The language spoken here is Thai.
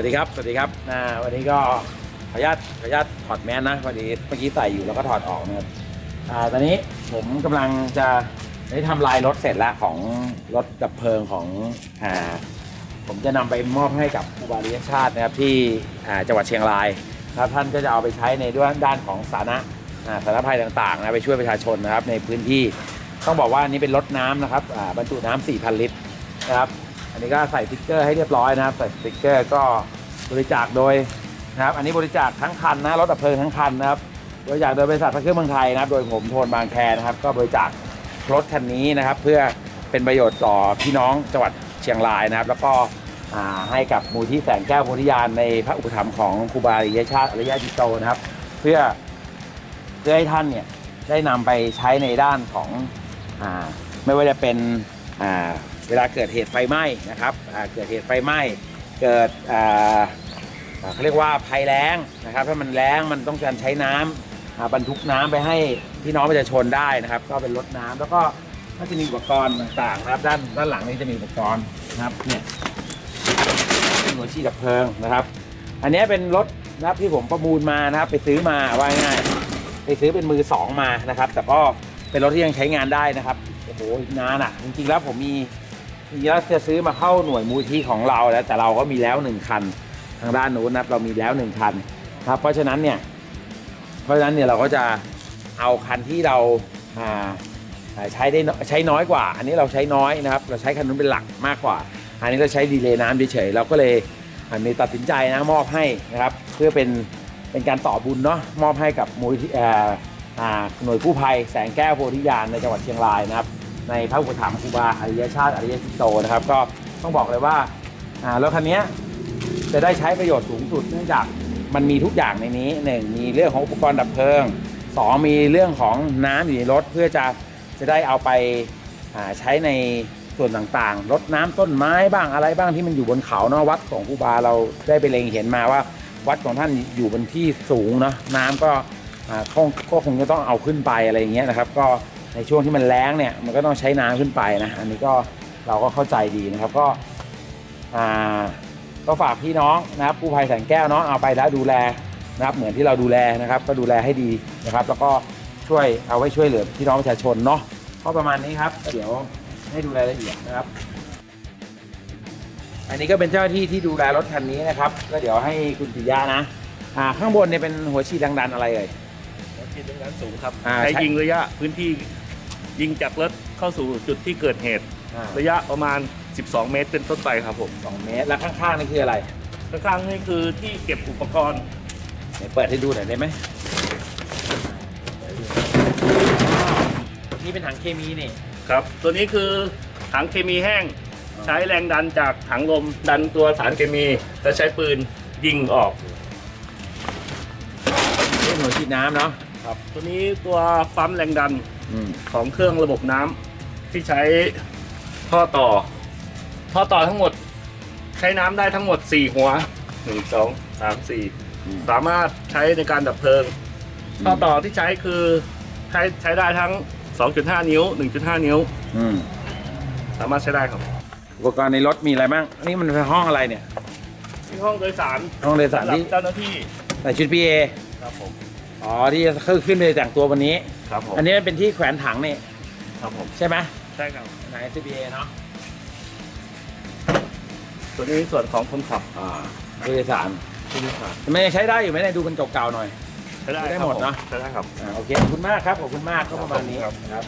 วัสดีครับ สวัสดีครับอ่าวันนี้ก็ขออนุญาตขออนุญาตถอดแมสนะพอดีเมื่อกี้ใส่อยู่แล้วก็ถอดออกนะครับอ่าตอนนี้ผมกำลังจะได้ทำลายรถเสร็จแล้วของรถดับเพลิงของอ่าผมจะนำไปมอบให้กับครูบาริยชาตินะครับที่อ่าจังหวัดเชียงรายครับท่านก็จะเอาไปใช้ในด้านด้านของสาธารณะอ่าสาธารณภัยต่างๆนะไปช่วยประชาชนนะครับในพื้นที่ต้องบอกว่าอันนี้เป็นรถน้ำนะครับอ่าบรรจุน้ำ4,000 ลิตรนะครับ นนี้ก็ใส่สติ๊กเกอร์ให้เรียบร้อยนะครับ ใส่สติ๊กเกอร์ก็บริจาคโดยนะครับ อันนี้บริจาคทั้งคันนะรถดับเพลิงทั้งคันนะครับบริจาคโดยบริษัทพระเครื่องเมืองไทยนะครับ โดยผมโทนบางแคนะครับ ก็บริจาครถคันนี้นะครับ เพื่อเป็นประโยชน์ต่อพี่น้องจังหวัดเชียงรายนะครับ แล้วก็ให้กับมูลที่แสงแก้วโพธิญาณในพระอุปถัมภ์ของครูบาอริยชาติอริยจิตโตนะครับ เพื่อเพื่อให้ท่านเนี่ยได้นำไปใช้ในด้านของอ่าไม่ว่าจะเป็นอ่า เวลาเกิดเหตุไฟไหม้นะครับเกิดเหตุไฟไหม้เกิดเขาเรียกว่าภัยแล้งนะครับ ถ้ามันแล้งมันต้องการใช้น้ำอ่าบรรทุกน้ำไปให้พี่น้องประชาชนได้นะครับ ก็เป็นรถน้ำแล้วก็ก็จะมีอุปกรณ์ต่างๆนะครับ ด้านด้านหลังนี้จะมีอุปกรณ์นะครับเนี่ยเป็นหัวฉีดดับเพลิงนะครับ อันนี้เป็นรถนะครับที่ผมประมูลมานะครับ ไปซื้อมาว่าง่ายไปซื้อเป็นมือสองมานะครับ แต่ก็เป็นรถที่ยังใช้งานได้นะครับโอ้โหนานอะ จริงๆแล้วผมมี จริงๆแล้วจะซื้อมาเข้าหน่วยมูลที่ของเราแล้วแต่เราก็มีแล้วหนึ่งคัน ทางด้านนู้นนะครับเรามีแล้วหนึ่งคันครับเพราะฉะนั้นเนี่ยเพราะฉะนั้นเนี่ยเราก็จะเอาคันที่เราอ่าใช้ได้ใช้น้อยกว่า อันนี้เราใช้น้อยนะครับ เราใช้คันนู้นเป็นหลักมากกว่า อันนี้เราใช้ดีเลย์น้ำเฉยๆเราก็เลยอันนี้ตัดสินใจนะมอบให้นะครับ เพื่อเป็นเป็นการต่อบุญเนาะมอบให้กับมูลที่เอ่าหน่วยกู้ภัยแสงแก้วโพธิญาณในจังหวัดเชียงรายนะครับ ในพระอุปถัมภ์ครูบาอริยชาติอริยจิโตนะครับ ก็ต้องบอกเลยว่าอ่ารถคันนี้จะได้ใช้ประโยชน์สูงสุดเนื่องจากมันมีทุกอย่างในนี้หนึ่งมีเรื่องของอุปกรณ์ดับเพลิงสองมีเรื่องของน้ำอยู่ในรถเพื่อจะจะได้เอาไปใช้ในส่วนต่างๆรดน้ำต้นไม้บ้างอะไรบ้างที่มันอยู่บนเขาเนาะวัดของครูบาเราได้ไปเล็งเห็นมาว่า วัดของท่านอยู่บนที่สูงเนาะน้ำก็ก็คงจะต้องเอาขึ้นไปอะไรอย่างเงี้ยนะครับ ก็ ในช่วงที่มันแล้งเนี่ยมันก็ต้องใช้น้ำขึ้นไปนะอันนี้ก็เราก็เข้าใจดีนะครับก็อ่าก็ฝากพี่น้องนะครับกู้ภัยแสงแก้วเนาะเอาไปแล้วดูแลนะครับเหมือนที่เราดูแลนะครับ ก็ดูแลให้ดีนะครับ แล้วก็ช่วยเอาไว้ช่วยเหลือพี่น้องประชาชนเนาะก็ประมาณนี้ครับเดี๋ยวให้ดูรายละเอียดนะครับ อันนี้ก็เป็นเจ้าหน้าที่ที่ดูแลรถคันนี้นะครับ ก็เดี๋ยวให้คุณปิยะนะอ่าข้างบนเนี่ยเป็นหัวฉีดแรงดันอะไรเอ่ยหัวฉีดแรงดันสูงครับอ่าใช้ใช่ยิงระยะพื้นที่ ยิงจากรถเข้าสู่จุดที่เกิดเหตุ อ่าระยะประมาณ 12 เมตรเป็นต้นไปครับผมสองเมตรแล้วข้างๆนี่คืออะไรข้างๆนี่คือที่เก็บอุปกรณ์ไหนเปิดให้ดูหน่อยได้ไหมนี่เป็นถังเคมีนี่ครับ ตัวนี้คือถังเคมีแห้ง ใช้แรงดันจากถังลมดันตัวสารเคมี แล้วใช้ปืนยิงออกนี่หัวฉีดน้ำเนาะครับ ตัวนี้ตัวปั๊มแรงดันอืม ของเครื่องระบบน้ำที่ใช้ท่อต่อ ท่อต่อทั้งหมด ใช้น้ำได้ทั้งหมด 4 หัว 1 2 3 4 สามารถใช้ในการดับเพลิง ท่อต่อที่ใช้คือใช้ใช้ได้ทั้ง 2.5 นิ้ว 1.5 นิ้วอืมสามารถใช้ได้ครับ อุปกรณ์ในรถมีอะไรบ้างอันนี่มันเป็นห้องอะไรเนี่ย ที่ห้องโดยสารห้องโดยสารสำหรับที่เจ้าหน้าที่ใส่ชุดพีเอครับผม อ๋อที่จะขึ้นไปแต่งตัววันนี้ ครับผมอันนี้มันเป็นที่แขวนถังนี่ครับผมใช่ไหมใช่ครับไหนชุดพีเอเนาะตัวนี้ส่วนของคนขับอ่าผู้โดยสารผู้โดยสารมันยังใช้ได้อยู่ไหมเนี่ยดูมันเก่าๆหน่อยใช้ได้ใช้ได้ครับหมดเนอะใช้ได้ครับอ่าโอเคขอบคุณมากครับขอบคุณมากก็ประมาณนี้ครับนะครับ